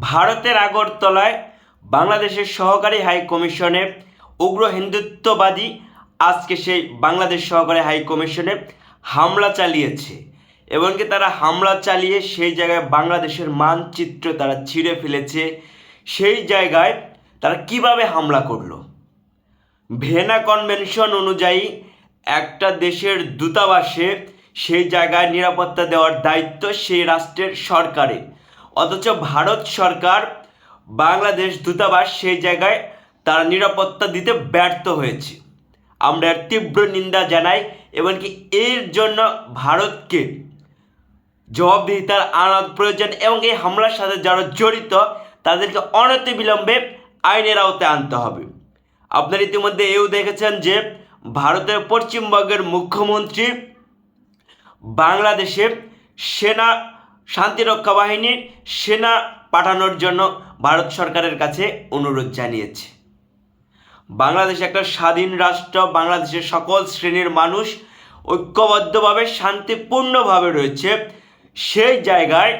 ভারতের আগরতলায় বাংলাদেশের সহকারী হাই কমিশনে উগ্র হিন্দুত্ববাদী আজকে সেই বাংলাদেশ সহকারী হাই কমিশনে হামলা চালিয়েছে। এমনকি তারা হামলা চালিয়ে সেই জায়গায় বাংলাদেশের মানচিত্র তারা ছিঁড়ে ফেলেছে। সেই জায়গায় তারা কীভাবে হামলা করল? ভেনা কনভেনশন অনুযায়ী একটা দেশের দূতাবাসে সেই জায়গায় নিরাপত্তা দেওয়ার দায়িত্ব সেই রাষ্ট্রের সরকারের। অথচ ভারত সরকার বাংলাদেশ দূতাবাস সেই জায়গায় তারা নিরাপত্তা দিতে ব্যর্থ হয়েছে। আমরা তীব্র নিন্দা জানাই, এমনকি এর জন্য ভারতকে জবাবদিহিতার আনা প্রয়োজন এবং এই হামলার সাথে যারা জড়িত, তাদেরকে অনতি বিলম্বে আইনের আওতায় আনতে হবে। আপনারা ইতিমধ্যে এও দেখেছেন যে ভারতের পশ্চিমবঙ্গের মুখ্যমন্ত্রী বাংলাদেশে সেনা শান্তিরক্ষা বাহিনীর সেনা পাঠানোর জন্য ভারত সরকারের কাছে অনুরোধ জানিয়েছে। বাংলাদেশ একটা স্বাধীন রাষ্ট্র, বাংলাদেশের সকল শ্রেণির মানুষ ঐক্যবদ্ধভাবে, শান্তিপূর্ণভাবে রয়েছে। সেই জায়গায়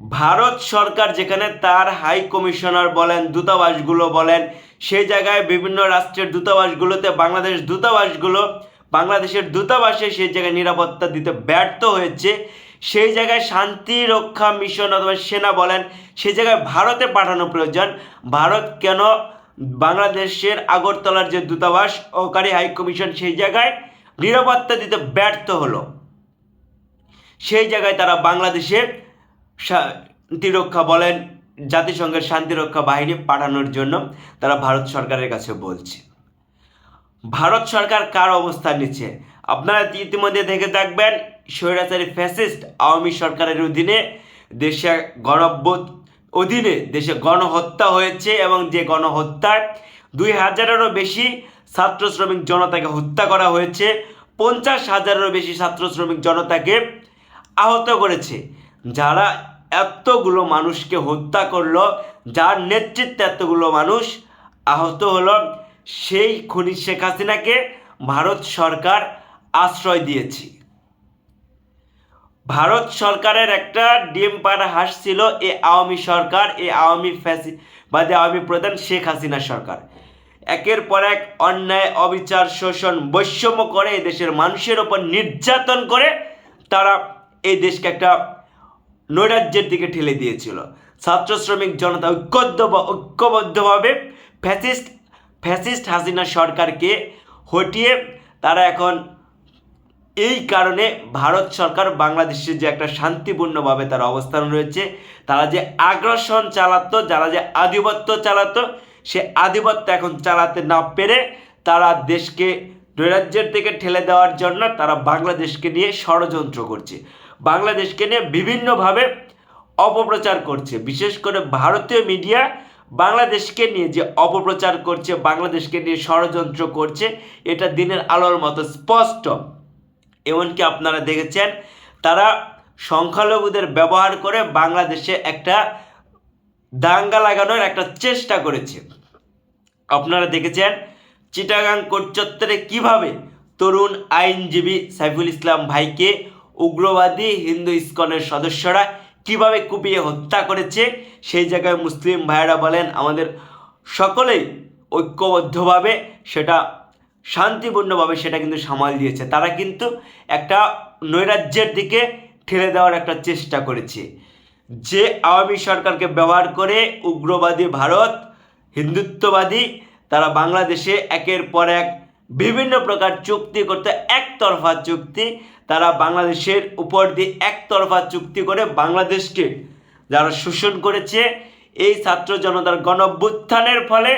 ভারত সরকার যেখানে তার হাই কমিশনার বলেন, দূতাবাসগুলো বলেন, সেই জায়গায় বিভিন্ন রাষ্ট্রের দূতাবাসগুলোতে, বাংলাদেশ দূতাবাসগুলো, বাংলাদেশের দূতাবাসে সেই জায়গায় নিরাপত্তা দিতে ব্যর্থ হয়েছে। সেই জায়গায় শান্তি রক্ষা মিশন অথবা সেনা বলেন, সেই জায়গায় ভারতে পাঠানো প্রয়োজন। ভারত কেন বাংলাদেশের আগরতলার যে দূতাবাস ওকারি হাই কমিশন সেই জায়গায় নিরাপত্তা দিতে ব্যর্থ হলো। সেই জায়গায় তারা বাংলাদেশের শান্তিরক্ষা বলেন, জাতিসংঘের শান্তিরক্ষা বাহিনী পাঠানোর জন্য তারা ভারত সরকারের কাছে বলছে। ভারত সরকার কার অবস্থান নিচ্ছে? আপনারা ইতিমধ্যে দেখে থাকবেন, স্বৈরাচারী ফ্যাসিস্ট আওয়ামী সরকারের অধীনে দেশে গণভ্যুত অধীনে দেশে গণহত্যা হয়েছে এবং যে গণহত্যায় দুই হাজারেরও বেশি ছাত্র শ্রমিক জনতাকে হত্যা করা হয়েছে, পঞ্চাশ হাজারেরও বেশি ছাত্র শ্রমিক জনতাকে আহত করেছে। যারা এতগুলো মানুষকে হত্যা করল, যার নেতৃত্বে এতগুলো মানুষ আহত হলো, সেই খুনি শেখ হাসিনাকে ভারত সরকার আশ্রয় দিয়েছে। ভারত সরকারের একটা ডিম পাড়া হাস ছিল এ আওয়ামী সরকার, এ আওয়ামী ফ্যাসি, বাদে আওয়ামী প্রধান শেখ হাসিনা সরকার। একের পর এক অন্যায়, অবিচার, শোষণ, বৈষম্য করে এই দেশের মানুষের ওপর নির্যাতন করে তারা এই দেশকে একটা নৈরাজ্যের দিকে ঠেলে দিয়েছিল। ছাত্র শ্রমিক জনতা ঐক্যবদ্ধ ঐক্যবদ্ধভাবে ফ্যাসিস্ট ফ্যাসিস্ট হাসিনা সরকারকে হটিয়ে তারা এখন এই কারণে ভারত সরকার বাংলাদেশের যে একটা শান্তিপূর্ণভাবে তার অবস্থান রয়েছে, তারা যে আগ্রাসন চালাতো, যারা যে আধিপত্য চালাতো, সে আধিপত্য এখন চালাতে না পেরে তারা দেশকে নৈরাজ্যের থেকে ঠেলে দেওয়ার জন্য তারা বাংলাদেশকে নিয়ে ষড়যন্ত্র করছে। বাংলাদেশকে নিয়ে বিভিন্নভাবে অপপ্রচার করছে। বিশেষ করে ভারতীয় মিডিয়া বাংলাদেশকে নিয়ে যে অপপ্রচার করছে, বাংলাদেশকে নিয়ে ষড়যন্ত্র করছে, এটা দিনের আলোর মতো স্পষ্ট। এমনকি আপনারা দেখেছেন, তারা সংখ্যালঘুদের ব্যবহার করে বাংলাদেশে একটা দাঙ্গা লাগানোর একটা চেষ্টা করেছে। আপনারা দেখেছেন, চিটাগাং কোর্ট চত্বরে কীভাবে তরুণ আইনজীবী সাইফুল ইসলাম ভাইকে উগ্রবাদী হিন্দু ইস্কনের সদস্যরা কীভাবে কুপিয়ে হত্যা করেছে, সেই জায়গায় মুসলিম ভাইয়েরা বলেন, আমাদের সকলেই ঐক্যবদ্ধভাবে সেটা শান্তিপূর্ণভাবে সেটা কিন্তু সামাল দিয়েছে। তারা কিন্তু একটা নৈরাজ্যের দিকে ঠেলে দেওয়ার একটা চেষ্টা করেছে। যে আওয়ামী সরকারকে ব্যবহার করে উগ্রবাদী ভারত, হিন্দুত্ববাদী, তারা বাংলাদেশে একের পর এক বিভিন্ন প্রকার চুক্তি করতে, একতরফা চুক্তি, তারা বাংলাদেশের উপর দিয়ে একতরফা চুক্তি করে বাংলাদেশকে যারা শোষণ করেছে, এই ছাত্র জনতার গণভ্যুত্থানের ফলে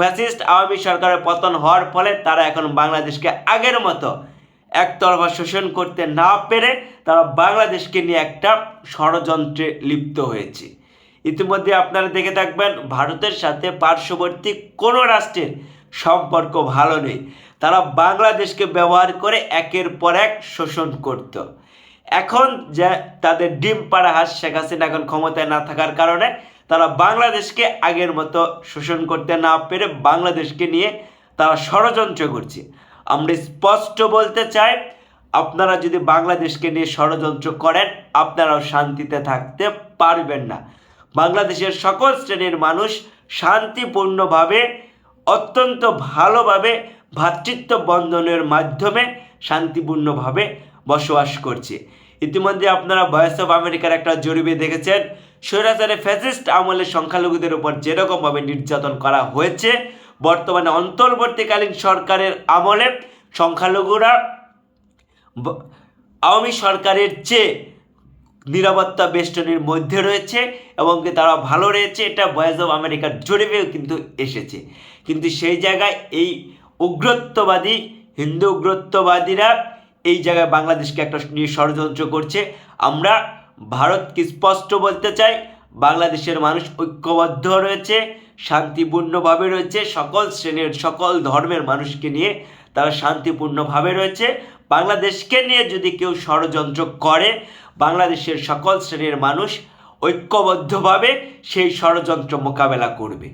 ফ্যাসিস্ট আওয়ামী সরকারের পতন হওয়ার ফলে তারা এখন বাংলাদেশকে আগের মতো একতরফা শোষণ করতে না পেরে তারা বাংলাদেশকে নিয়ে একটা ষড়যন্ত্রে লিপ্ত হয়েছে। ইতিমধ্যে আপনারা দেখে থাকবেন, ভারতের সাথে পার্শ্ববর্তী কোনো রাষ্ট্রের সম্পর্ক ভালো নেই। তারা বাংলাদেশকে ব্যবহার করে একের পর এক শোষণ করত। এখন যে তাদের ডিম পাড়া হাস শেখ হাসিনা এখন ক্ষমতায় না থাকার কারণে তারা বাংলাদেশকে আগের মতো শোষণ করতে না পেরে বাংলাদেশকে নিয়ে তারা ষড়যন্ত্র করছে। আমরা স্পষ্ট বলতে চাই, আপনারা যদি বাংলাদেশকে নিয়ে ষড়যন্ত্র করেন, আপনারাও শান্তিতে থাকতে পারবেন না। বাংলাদেশের সকল শ্রেণির মানুষ শান্তিপূর্ণভাবে, অত্যন্ত ভালোভাবে ভ্রাতৃত্ব বন্ধনের মাধ্যমে শান্তিপূর্ণভাবে বসবাস করছে। ইতিমধ্যে আপনারা ভয়েস অফ আমেরিকার একটা জরিপে দেখেছেন স্বৈরাচারে ফ্যাসিস্ট আমলে সংখ্যালঘুদের উপর যেরকমভাবে নির্যাতন করা হয়েছে, বর্তমানে অন্তর্বর্তীকালীন সরকারের আমলে সংখ্যালঘুরা আওয়ামী সরকারের চেয়ে নিরাপত্তা বেষ্টনীর মধ্যে রয়েছে এবং তারা ভালো রয়েছে, এটা ভয়েস অফ আমেরিকার জরিপেও কিন্তু এসেছে। কিন্তু সেই জায়গায় এই উগ্রত্ববাদী, হিন্দু উগ্রত্ববাদীরা এই জায়গায় বাংলাদেশকে একটা নিয়ে ষড়যন্ত্র করছে। আমরা ভারতকে স্পষ্ট বলতে চাই বাংলাদেশের মানুষ ঐক্যবদ্ধ রয়েছে, শান্তিপূর্ণভাবে রয়েছে, সকল শ্রেণির, সকল ধর্মের মানুষকে নিয়ে তারা শান্তিপূর্ণভাবে রয়েছে। বাংলাদেশকে নিয়ে যদি কেউ ষড়যন্ত্র করে, বাংলাদেশের সকল শ্রেণির মানুষ ঐক্যবদ্ধভাবে সেই ষড়যন্ত্র মোকাবেলা করবে।